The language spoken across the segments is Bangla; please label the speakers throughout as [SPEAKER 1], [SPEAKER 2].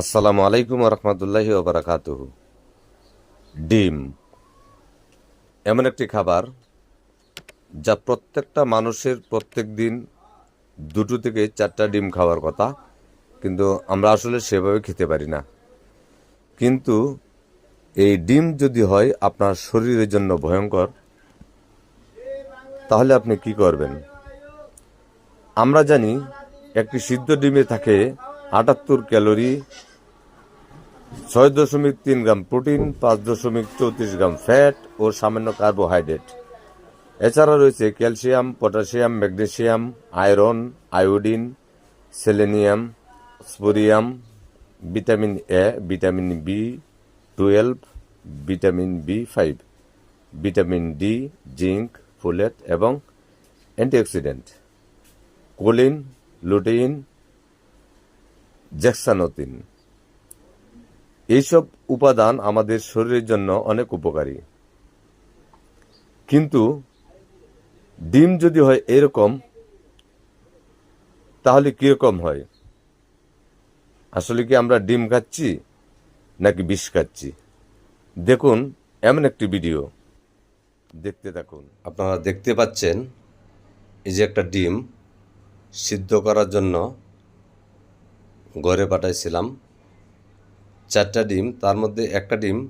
[SPEAKER 1] আসসালামু আলাইকুম রহমতুল্লাহি ওবরাকাত ডিম। এমন একটি খাবার যা প্রত্যেকটা মানুষের প্রত্যেক দিন দুটো থেকে চারটা ডিম খাওয়ার কথা, কিন্তু আমরা আসলে সেভাবে খেতে পারি না। কিন্তু এই ডিম যদি হয় আপনার শরীরের জন্য ভয়ঙ্কর, তাহলে আপনি কি করবেন? আমরা জানি একটি সিদ্ধ ডিমে থাকে আটাত্তর ক্যালোরি, ছয় দশমিক তিন গ্রাম প্রোটিন, পাঁচ দশমিক চৌত্রিশ গ্রাম ফ্যাট ও সামান্য কার্বোহাইড্রেট। এছাড়া রয়েছে calcium, potassium, magnesium, iron, iodine, selenium স্পোরিয়াম vitamin A, vitamin B twelve, vitamin B five, vitamin D, zinc, folate এবং অ্যান্টিঅক্সিডেন্ট। কোলিন লুটেইন জ্যাক্সানোতিন এইসব উপাদান আমাদের শরীরের জন্য অনেক উপকারী। কিন্তু ডিম যদি হয় এরকম, তাহলে কীরকম হয়? আসলে কি আমরা ডিম খাচ্ছি নাকি বিষ খাচ্ছি? দেখুন এমন একটি ভিডিও। দেখতে থাকুন। আপনারা দেখতে পাচ্ছেন এই যে একটা ডিম সিদ্ধ করার জন্য ঘরে পাঠাইছিলাম। চারটা ডিম, তার মধ্যে একটা ডিম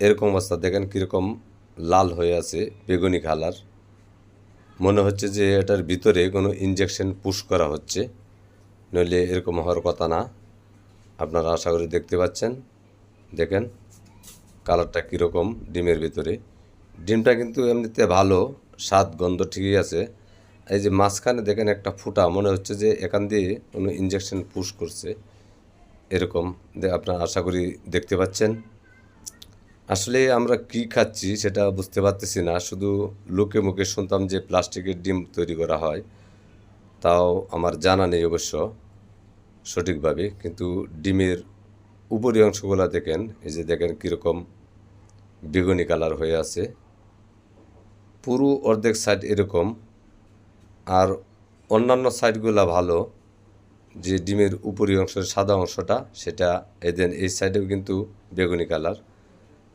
[SPEAKER 1] এরকম অবস্থা। দেখেন কীরকম লাল হয়ে আছে, বেগুনি কালার। মনে হচ্ছে যে এটার ভিতরে কোনো ইঞ্জেকশন পুশ করা হচ্ছে। নইলে এরকম হওয়ার কথা না। আপনারা আশা করি দেখতে পাচ্ছেন। দেখেন কালারটা কীরকম ডিমের ভিতরে। ডিমটা কিন্তু এমনিতে ভালো, স্বাদ, গন্ধ ঠিকই আছে। এই যে মাঝখানে দেখেন একটা ফুটা, মনে হচ্ছে যে এখান দিয়ে কোনো ইঞ্জেকশন পুশ করছে। এরকম আপনারা আশা করি দেখতে পাচ্ছেন। আসলে আমরা কি খাচ্ছি সেটা বুঝতে পারতেছি না। শুধু লোকে মুখে শুনতাম যে প্লাস্টিকের ডিম তৈরি করা হয়। তাও আমার জানা নেই অবশ্য সঠিকভাবে। কিন্তু ডিমের উপরি অংশগুলো দেখেন, এই যে দেখেন কীরকম বেগুনি কালার হয়ে আছে। পুরো অর্ধেক সাইড এরকম। আর অন্যান্য সাইডগুলো ভালো, যে ডিমের উপরি অংশের সাদা অংশটা, সেটা এদেন এই সাইডেও কিন্তু বেগুনি কালার।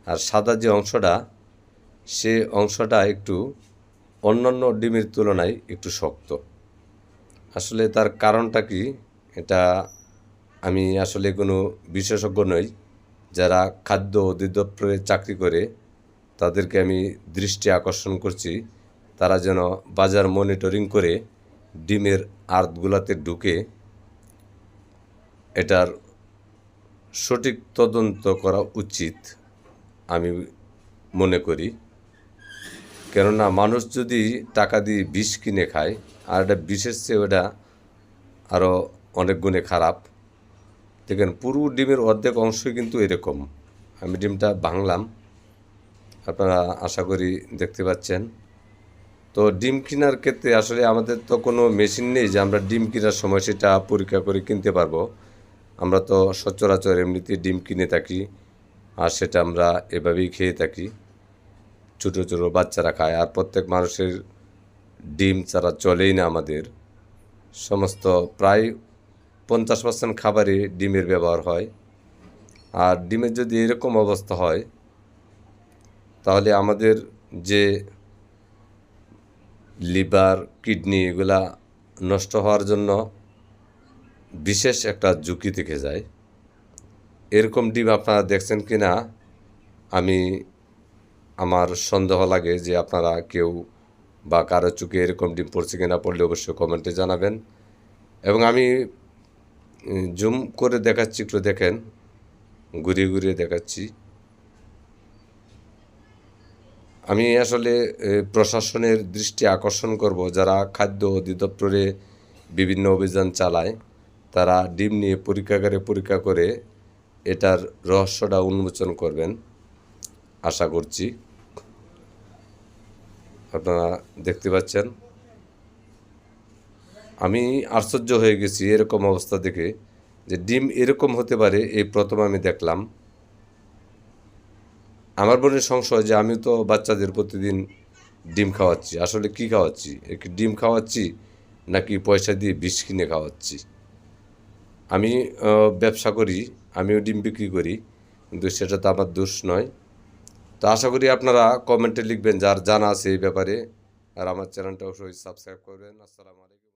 [SPEAKER 1] আর সাদা যে অংশটা, সে অংশটা একটু অন্যান্য ডিমের তুলনায় একটু শক্ত। আসলে তার কারণটা কি, এটা আমি আসলে কোনো বিশেষজ্ঞ নই। যারা খাদ্য অধিদপ্তরে চাকরি করে, তাদেরকে আমি দৃষ্টি আকর্ষণ করছি। তারা যেন বাজার মনিটরিং করে ডিমের আর্থগুলাতে ঢুকে এটার সঠিক তদন্ত করা উচিত আমি মনে করি। কেননা মানুষ যদি টাকা দিয়ে বিষ কিনে খায়, আর এটা বিষের চেয়ে ওটা আরও অনেক গুণে খারাপ। দেখেন, পুরো ডিমের অর্ধেক অংশই কিন্তু এরকম। আমি ডিমটা ভাঙলাম। আপনারা আশা করি দেখতে পাচ্ছেন। তো ডিম কেনার ক্ষেত্রে আসলে আমাদের তো কোনো মেশিন নেই যে আমরা ডিম কেনার সময় সেটা পরীক্ষা করে কিনতে পারব। আমরা তো সচরাচর এমনিতে ডিম কিনে থাকি আর সেটা আমরা এভাবেই খেয়ে থাকি। ছোটো ছোটো বাচ্চারা খায় আর প্রত্যেক মানুষের ডিম ছাড়া চলেই না আমাদের। সমস্ত প্রায় পঞ্চাশ পার্সেন্ট খাবারে ডিমের ব্যবহার হয়। আর ডিমের যদি এরকম অবস্থা হয়, তাহলে আমাদের যে লিভার, কিডনি এগুলা নষ্ট হওয়ার জন্য বিশেষ একটা ঝুঁকি থেকে যায়। এরকম ডিম আপনারা দেখছেন কি না আমি আমার সন্দেহ লাগে যে আপনারা কেউ বা কারও চুকে এরকম ডিম পড়ছে কিনা পড়লে অবশ্যই কমেন্টে জানাবেন। এবং আমি জুম করে দেখাচ্ছি, একটু দেখেন, ঘুরিয়ে ঘুরিয়ে দেখাচ্ছি। আমি আসলে প্রশাসনের দৃষ্টি আকর্ষণ করব। যারা খাদ্য অধিদপ্তরে বিভিন্ন অভিযান চালায়, তারা ডিম নিয়ে পরীক্ষাগারে পরীক্ষা করে এটার রহস্যটা উন্মোচন করবেন, আশা করছি। আপনারা দেখতে পাচ্ছেন। আমি আশ্চর্য হয়ে গেছি এরকম অবস্থা দেখে যে ডিম এরকম হতে পারে, এই প্রথম আমি দেখলাম। আমার বোনের সংশয় যে আমি তো বাচ্চাদের প্রতিদিন ডিম খাওয়াচ্ছি। আসলে কি খাওয়াচ্ছি? একটি ডিম খাওয়াচ্ছি নাকি পয়সা দিয়ে বিষ কিনে খাওয়াচ্ছি? আমি ব্যবসা করি, আমিও ডিম বিক্রি করি, কিন্তু সেটা তো আমার দোষ নয়। তো আশা করি আপনারা কমেন্টে লিখবেন যার জানা আছে এই ব্যাপারে, আর আমার চ্যানেলটা অবশ্যই সাবস্ক্রাইব করবেন। আসসালামু আলাইকুম।